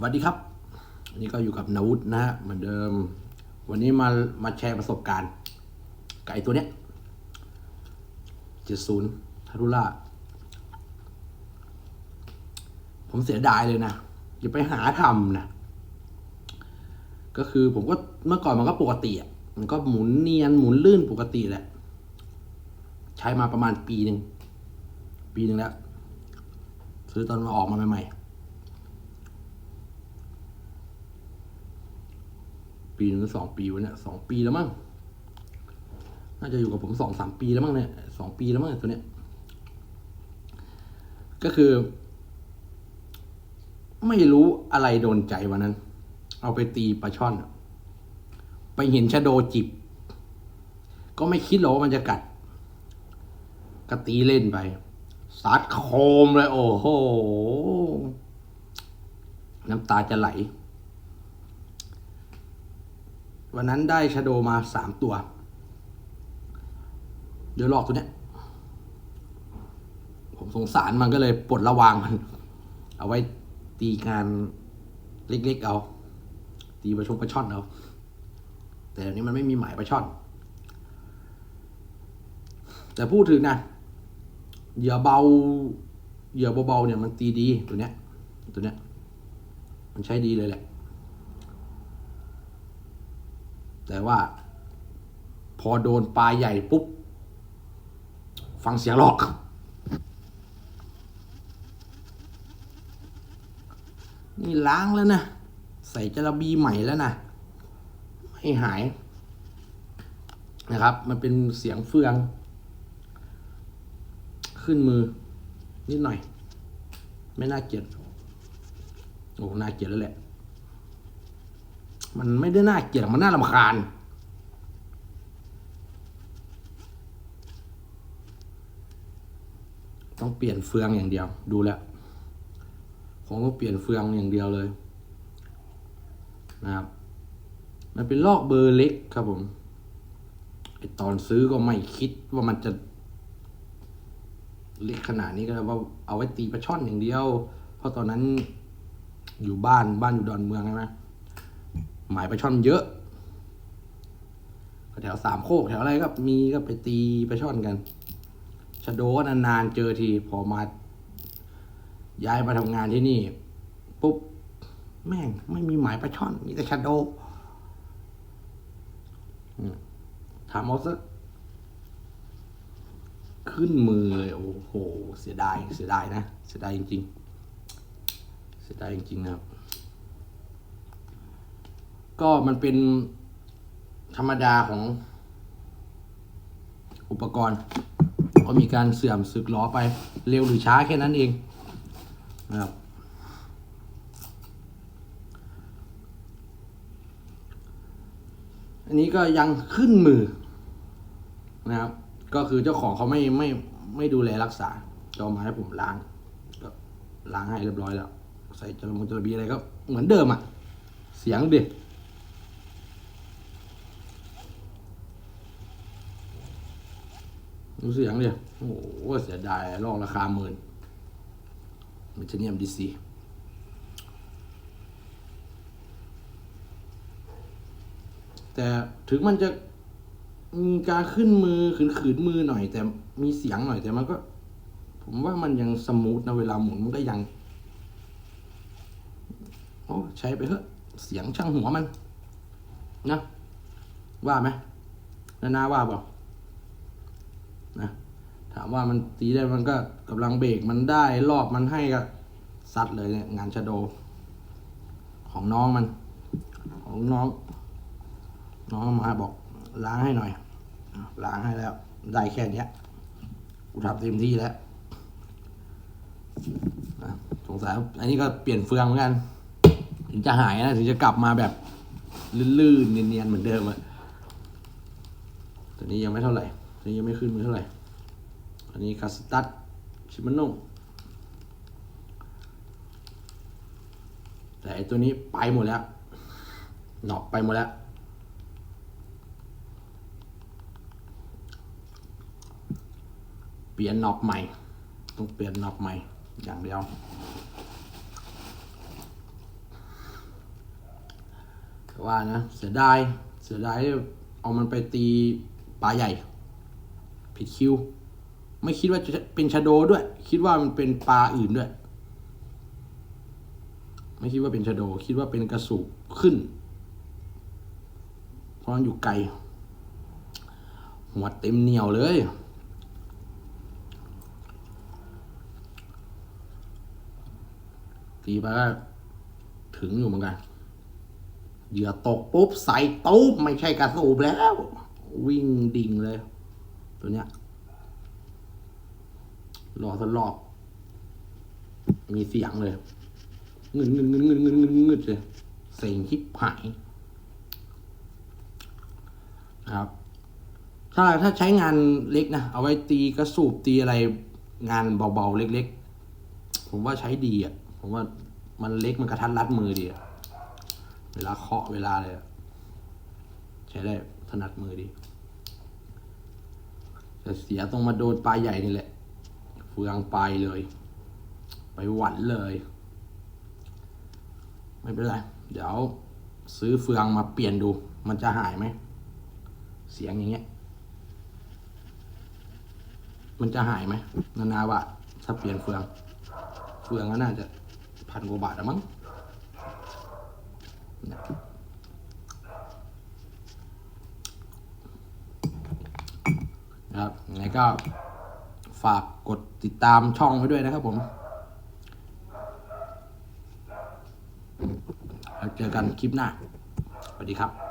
สวัสดีครับอันนี้ก็อยู่กับนาวุฒนะฮะเหมือนเดิม วันนี้มามาแชร์ประสบการณ์กับไอตัวเนี้ยเจ็ดศูนย์ทารุล่าผมเสียดายเลยนะอย่าไปหาทำนะ ก็คือผมก็เมื่อก่อนมันก็ปกติอะมันก็หมุนเนียนหมุนลื่นปกติแหละ ใช้มาประมาณปีหนึ่งปีหนึ่งแล้วซื้อตอนมาออกมาใหม่ๆ ปีหนึ่งสองปีวะเนี่ยสองปีแล้วมั้งน่าจะอยู่กับผมสองสามปีแล้วมั้งเนี่ยสองปีแล้วมั้งตัวเนี้ย ก็คือ ไม่รู้อะไรโดนใจวันนั้น เอาไปตีปลาช่อน ไปเห็นชะโดจิบ ก็ไม่คิดหรอกว่ามันจะกัดก็ตีเล่นไปซัดโคมเลย โอ้โห น้ำตาจะไหล วันนั้นได้ชโดมาสามตัว เดี๋ยวหลอกตัวเนี้ย ผมสงสารมันก็เลยปลดระวางมัน เอาไว้ตีงานเล็กๆเอา ตีประชงประช่อนเอาแต่อันนี้มันไม่มีหมายประช่อน แต่พูดถึงนะเหยื่อเบาเหยื่อเบาๆเนี่ยมันตีดีตัวเนี้ยตัวเนี้ยมันใช้ดีเลยแหละ แต่ว่า พอโดนปลาใหญ่ปุ๊บ ฟังเสียงหลอก นี่ล้างแล้วนะ ใส่จระบีใหม่แล้วนะ ไม่หาย นะครับ มันเป็นเสียงเฟือง ขึ้นมือ นิดหน่อย ไม่น่าเกลียดโอ้น่าเกลียดแล้วแหละ มันไม่ได้น่าเกลียดมันน่ารำคาญต้องเปลี่ยนเฟืองอย่างเดียว ดูแลคงต้องเปลี่ยนเฟืองอย่างเดียวเลยนะครับ มันเป็นลอกเบอร์เล็กครับผมไอตอนซื้อก็ไม่คิดว่ามันจะเล็กขนาดนี้ก็เลยว่าเอาไว้ตีปลาช่อนอย่างเดียว เพราะตอนนั้นอยู่บ้านบ้านอยู่ดอนเมืองใช่ไหม หมายปลาช่อนเยอะแถวสามโคกแถวอะไรก็มีก็ไปตีปลาช่อนกันชะโดก็นานๆเจอทีพอมาย้ายมาทำงานที่นี่ปุ๊บแม่งไม่มีหมายปลาช่อน มีแต่ชะโดถามเอาสักขึ้นมือเลยโอ้โห เสียดาย เสียดายนะ เสียดายจริงๆ เสียดายจริงๆนะครับ ก็มันเป็นธรรมดาของอุปกรณ์ ก็มีการเสื่อมสึกหลอไปเร็วหรือช้าแค่นั้นเองนะครับอันนี้ก็ยังขึ้นมือนะครับ ก็คือเจ้าของเขาไม่ไม่ไม่ดูแลรักษาจะเอามาให้ผมล้างก็ล้างให้เรียบร้อยแล้ว ใส่จระมงจระบีอะไรก็เหมือนเดิมอะ่ะ เสียงเด็ก ดูเสียงเดียโอ้โหเสียดายลอกราคาหมื่นมิเทเนียมดีซีแต่ถึงมันจะมีการขึ้นมือขืนขืนมือหน่อย แต่มีเสียงหน่อยแต่มันก็ ผมว่ามันยังสมูทนะเวลาหมุนมันก็ยัง โอ้ใช้ไปเถอะ เสียงช่างหัวมัน นะ ว่าไหมนานาว่าเปล่า นะถามว่ามันตีได้มันก็กำลังเบรกมันได้รอบมันให้ก็ซัดเลยเนี่ยงานชะโด ของน้องมัน ของน้อง น้องมาบอกล้างให้หน่อยล้างให้แล้ว ได้แค่นี้กูทำเต็มที่แล้วสงสัยอันนี้ก็เปลี่ยนเฟืองเหมือนกัน ถึงจะหายนะ ถึงจะกลับมาแบบ ลื่นๆเนียนๆเหมือนเดิมอะตัวนี้ยังไม่เท่าไหร่ นี้ยังไม่ขึ้นมือเท่าไหร่ อันนี้คาสตัดชิมาโน่แต่ไอตัวนี้ไปหมดแล้วหนอกไปหมดแล้ว เปลี่ยนหนอกใหม่ ต้องเปลี่ยนหนอกใหม่อย่างเดียว แต่ว่านะ เสียดาย เสียดายเอามันไปตีปลาใหญ่ ผิดคิว ไม่คิดว่าจะเป็นชะโดด้วย คิดว่ามันเป็นปลาอื่นด้วย ไม่คิดว่าเป็นชะโด คิดว่าเป็นกระสุกขึ้น เพราะมันอยู่ไกล หัวเต็มเหนียวเลยตีไปก็ถึงอยู่เหมือนกันเหยื่อตกปุ๊บใส่ตุ๊บไม่ใช่กระสูบแล้ว วิ่งดิ่งเลย ตัวเนี้ยรอทดรอบมีเสียงเลยเงินเงินเงินเงินเงินเงินเงินเลยเสียงทิพหายครับ ถ้าถ้าใช้งานเล็กนะ เอาไว้ตีกระสูบตีอะไรงานเบาๆ เล็กๆ ผมว่าใช้ดีอะ ผมว่ามันเล็กมันกระทัดรัดมือดีอะ เวลาเคาะเวลาเลยอะใช้ได้ถนัดมือดี แต่เสียต้องมาโดนปลายใหญ่นี่แหละ เฟืองไปเลย ไปหวันเลย ไม่เป็นไร เดี๋ยวซื้อเฟืองมาเปลี่ยนดู มันจะหายไหม เสียงอย่างเงี้ย มันจะหายไหม นานาว่าถ้าเปลี่ยนเฟือง เฟืองก็น่าจะพันกว่าบาทอะมั้งเนี่ย นะครับยังไงก็ฝากกดติดตามช่องไว้ด้วยนะครับผมแล้วเจอกันคลิปหน้า สวัสดีครับ